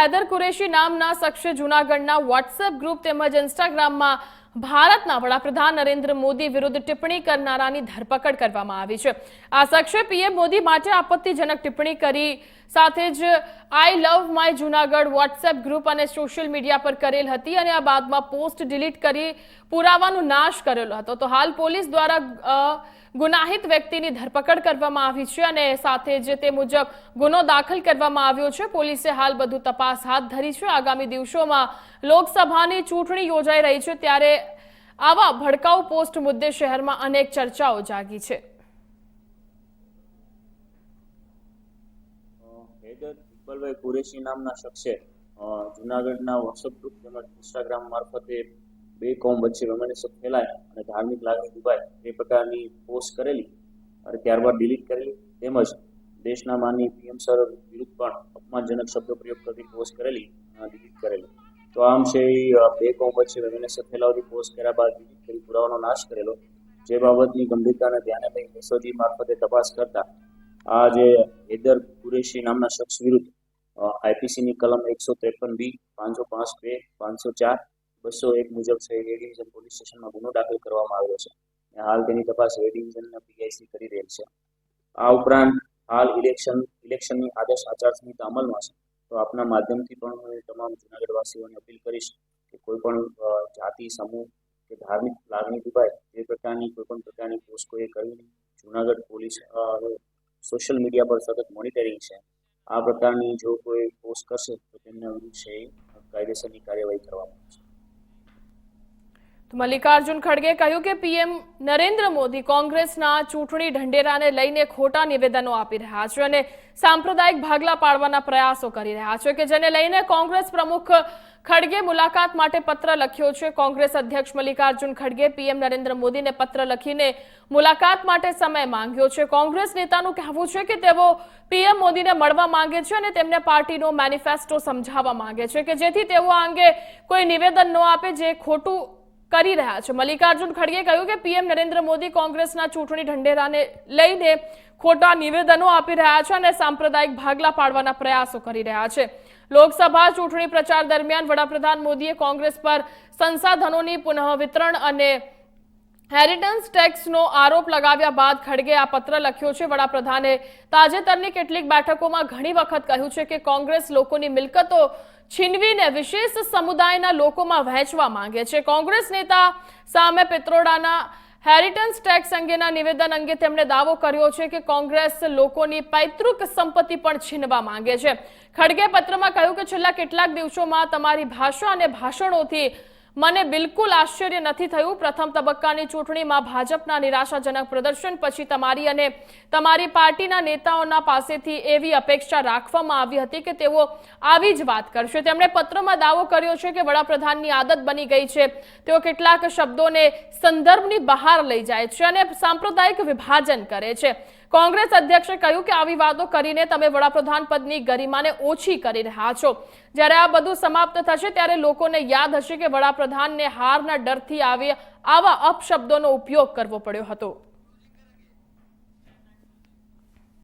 હૈદર કુરેશી નામના શખ્સે જૂનાગઢના WhatsApp group તેમજ ઇન્સ્ટાગ્રામમાં ભારતના વડાપ્રધાન નરેન્દ્ર મોદી વિરુદ્ધ ટિપ્પણી કરનારાની ધરપકડ કરવામાં આવી છે આ શખ્સે પીએમ મોદી માટે આપત્તિજનક ટિપ્પણી કરી સાથે જ I love my Junagadh WhatsApp group અને સોશિયલ મીડિયા પર કરેલ હતી અને આ બાદમાં પોસ્ટ ડિલીટ કરી પુરાવાનો નાશ કરેલો હતો તો હાલ પોલીસ દ્વારા ગુનાહિત વ્યક્તિની ધરપકડ કરવામાં આવી છે અને સાથે જ તે મુજબ ગુનો દાખલ કરવામાં આવ્યો છે. પોલીસે હાલ બધું તપાસ હાથ ધરી છે. આગામી દિવસોમાં લોકસભાની ચૂંટણી યોજાઈ રહી છે ત્યારે આવા ભડકાઉ પોસ્ટ મુદ્દે શહેરમાં અનેક ચર્ચાઓ જાગી છે. ઇકબાલભાઈ કુરેશી નામના શખ્સે જુનાગઢના વોટ્સઅપ ગ્રુપ તેમજ ઇન્સ્ટાગ્રામ મારફતે બે કોમ વચ્ચે વૈમનસ્ય ફેલાય અને ધાર્મિક લાગણી દુભાય એ પ્રકારની પોસ્ટ કરેલી અને ત્યારબાદ ડિલીટ કરેલી. તેમજ દેશના માનની પીએમ સર વિરુદ્ધ પણ અપમાનજનક શબ્દો પ્રયોગ કરતી પોસ્ટ કરેલી ડિલીટ કરેલી. તો આમ છે બે કોમ વચ્ચે વૈમનસ્ય ફેલાવતી પોસ્ટ કર્યા બાદ ડિલીટ કરી પુરાવાનો નાશ કરેલો. જે બાબતની ગંભીરતાને ધ્યાને લઈ એસઓજી મારફતે તપાસ કરતા આ જે હૈદર કુરેશી નામના શખ્સ વિરુદ્ધ આઈપીસીની કલમ એકસો ત્રેપન બી, પાંચસો પાંચ બે, પાંચસો ચાર બસો એક મુજબ એ ડિવિઝન પોલીસ સ્ટેશનમાં ગુનો દાખલ કરવામાં આવ્યો છે. હાલ તેની તપાસ એ ડિવિઝનના પીઆઈસી કરી રહેલ છે. આ ઉપરાંત હાલ ઇલેક્શન, ઇલેક્શનની આદર્શ આચારસંહિતા અમલમાં છે. તો આપના માધ્યમથી પણ હું તમામ જુનાગઢવાસીઓને અપીલ કરીશ કે કોઈ પણ જાતિ, સમૂહ કે ધાર્મિક લાગણી દુભાય, એ પ્રકારની કોઈ પણ પ્રકારની પોસ્ટ કોઈએ કરવી નહીં. જુનાગઢ પોલીસ સોશિયલ મીડિયા પર સતત મોનિટરિંગ છે. આ પ્રકારની જો કોઈ પોસ્ટ કરશે, તો તેમના વિશે કાયદેસરની કાર્યવાહી કરવામાં આવશે. મલ્લિકાર્જુન ખડગે કહ્યું કે પીએમ નરેન્દ્ર મોદી કોંગ્રેસના ચૂંટણી ઢંઢેરાને લઈને ખોટા નિવેદનો આપી રહ્યા છે અને સાંપ્રદાયિક ભાગલા પાડવાના પ્રયાસો કરી રહ્યા છે કે જેને લઈને કોંગ્રેસ પ્રમુખ ખડગે મુલાકાત માટે પત્ર લખ્યો છે. કોંગ્રેસ અધ્યક્ષ મલ્લિકાર્જુન ખડગે પીએમ નરેન્દ્ર મોદીને પત્ર લખીને મુલાકાત માટે સમય માંગ્યો છે. કોંગ્રેસ નેતાનું કહેવું છે કે તેઓ પીએમ મોદીને મળવા માંગે છે અને તેમને પાર્ટીનો મેનિફેસ્ટો સમજાવવા માંગે છે કે જેથી તેઓ આ અંગે કોઈ નિવેદન ન આપે જે ખોટું કરી રહ્યા છે. મલ્લિકાર્જુન ખડગે કહ્યું કે પીએમ નરેન્દ્ર મોદી કોંગ્રેસના ચૂંટણી ઢંઢેરાને લઈને ખોટા નિવેદનો આપી રહ્યા છે અને સાંપ્રદાયિક ભાગલા પાડવાના પ્રયાસો કરી રહ્યા છે. લોકસભા ચૂંટણી પ્રચાર દરમિયાન વડાપ્રધાન મોદીએ કોંગ્રેસ પર સંસાધનોની પુનઃ વિતરણ અને હેરિટન્સ ટેક્સનો આરોપ લગાવ્યા બાદ ખડગે આ પત્ર લખ્યો છે. વડાપ્રધાને તાજેતરની કેટલીક બેઠકોમાં ઘણી વખત કહ્યું છે કે કોંગ્રેસ લોકોની મિલકતો છીનવીને વિશેષ સમુદાયના લોકોમાં વહેંચવા માંગે છે. કોંગ્રેસ નેતા સામે પિત્રોડાના હેરિટન્સ ટેક્સ અંગેના નિવેદન અંગે તેમણે દાવો કર્યો છે કે કોંગ્રેસ લોકોની પૈતૃક સંપત્તિ પણ છીનવા માંગે છે. ખડગે પત્રમાં કહ્યું કે છેલ્લા કેટલાક દિવસોમાં તમારી ભાષા અને ભાષણોથી મને બિલકુલ આશ્ચર્ય નથી થયું. પ્રથમ તબક્કાની ચૂંટણીમાં ભાજપના નિરાશાજનક પ્રદર્શન, પછી તમારી અને તમારી પાર્ટીના નેતાઓના પાસેથી એવી અપેક્ષા રાખવામાં આવી હતી કે તેઓ આવી જ વાત કરશે. તેમણે પત્રમાં દાવો કર્યો છે કે વડાપ્રધાનની આદત બની ગઈ છે. તેઓ કેટલાક શબ્દોને સંદર્ભની બહાર લઈ જાય છે અને સાંપ્રદાયિક વિભાજન કરે છે. કોંગ્રેસ અધ્યક્ષે કહ્યું કે આવી વાતો કરીને તમે વડાપ્રધાન પદની ગરિમાને ઓછી કરી રહ્યા છો. જ્યારે આ બધું સમાપ્ત થશે ત્યારે લોકોને યાદ હશે કે વડાપ્રધાનને હારના ડરથી આવી આવા અપશબ્દોનો ઉપયોગ કરવો પડ્યો હતો.